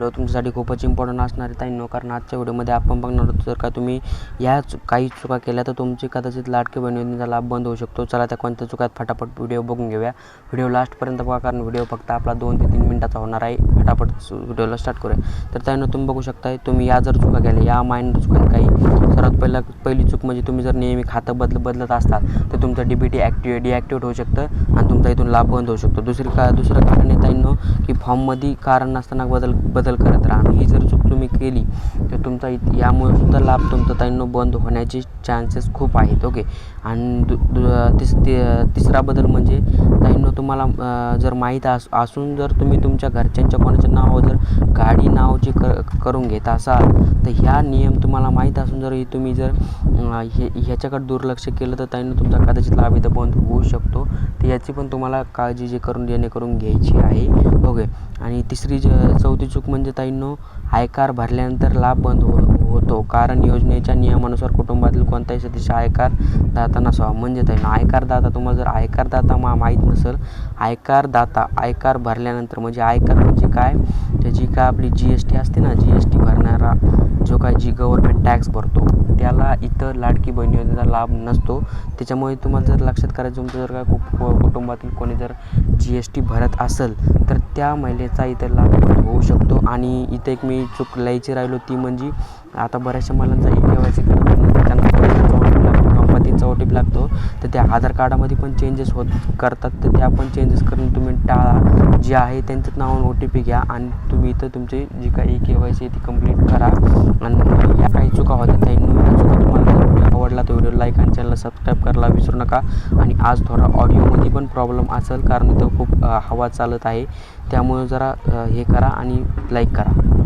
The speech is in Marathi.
व्हिडिओ तुमच्यासाठी खूपच इम्पॉर्टंट असणार आहे ताईंनो कारण आजच्या व्हिडिओमध्ये आपण बघणार होतो जर का तुम्ही या काही चुका केल्या तर तुमची कदाचित लाटके बहीण योजनेचा लाभ बंद होऊ शकतो. चला त्या कोणत्या चुकात फटाफट व्हिडिओ बघून घेऊया. व्हिडिओ लास्टपर्यंत बघा कारण व्हिडिओ फक्त आपला दोन ते तीन मिनिटाचा होणार आहे. फटाफट व्हिडिओला स्टार्ट करूया. तर त्यानं तुम्ही बघू शकताय तुम्ही या जर चुका केल्या या माइंडर चुका काही सर्वात पहिला पहिली चूक म्हणजे तुम्ही जर नेहमी खातं बदल बदलत असतात तर तुमचं D B T active deactivate होऊ शकतं आणि तुमचा इथून लाभ बंद होऊ शकतो. दुसरी का दुसरं कारण आहे ताईंनो की फॉर्ममध्ये कारण नसताना बदल बदल करत राहणं ही जर चूक तुम्ही केली तर तुमचा इत यामुळे सुद्धा लाभ तुमचा ताईंनो बंद होण्याचे चान्सेस खूप आहेत ओके आणि दु दु तिस तिसरा बदल म्हणजे ताईंनो तुम्हाला जर माहीत अस असून जर तुम्ही तुमच्या घरच्यांच्या कोणाच्या नावावर जर गाडी नाव जे कर करून घेत असाल तर ह्या नियम तुम्हाला माहीत असून जर हे तुम्ही जर हे ह्याच्याकडे दुर्लक्ष केलं तर ताईंनो तुमचा कदाचित लाभ इथं बंद होऊ शकतो. तर याची पण तुम्हाला काळजी जे करून जेणेकरून घ्यायची आहे ओके आणि तिसरी ज चौथी चूक म्हणजे म्हणजे ताईंनो आयकार भरल्यानंतर लाभ बंद हो होतो. कारण योजनेच्या नियमानुसार कुटुंबातील कोणताही सदस्य आयकार दाता नसावा म्हणजे ताईंनो आयकार दाता तुम्हाला जर आयकारदाता मा माहीत नसेल आयकारदाता आयकार भरल्यानंतर म्हणजे आयकर म्हणजे काय? म्हणजे जी काय आपली जी एस टी असते ना जी एस टी भरणारा जो काय जी गव्हर्मेंट टॅक्स भरतो त्याला इतर लाडकी बहीण योजनेचा लाभ नसतो. त्याच्यामुळे तुम्हाला जर लक्षात करायचं तुमचं जर काय कु कुटुंबातील कोणी जर जी एस टी भरत असेल तर त्या महिलेचा इथं लाभ होऊ शकतो. आणि इथं एक मी चूक लिहायची राहिलो ती म्हणजे आता बऱ्याचशा महिलांचा ई के वाय सी करत नाही त्यांना ओ टी पी लागतो. तर त्या आधार कार्डामध्ये पण चेंजेस होत करतात. तर त्या पण चेंजेस करून तुम्ही टाळा. जे आहे त्यांच्याच नावानं ओ टी पी घ्या आणि तुम्ही इथं तुमची जी काही के वाय सी आहे ती कंप्लीट करा. आणि या काही चुका होत्या ताईंनो चुका तुम्हाला व्हिडिओ आवडला तर व्हिडिओ लाईक आणि चॅनलला सबस्क्राईब करायला विसरू नका. आणि आज थोडा ऑडिओमध्ये पण प्रॉब्लेम असेल कारण इथं खूप हवा चालत आहे. त्यामुळे जरा हे करा आणि लाईक करा.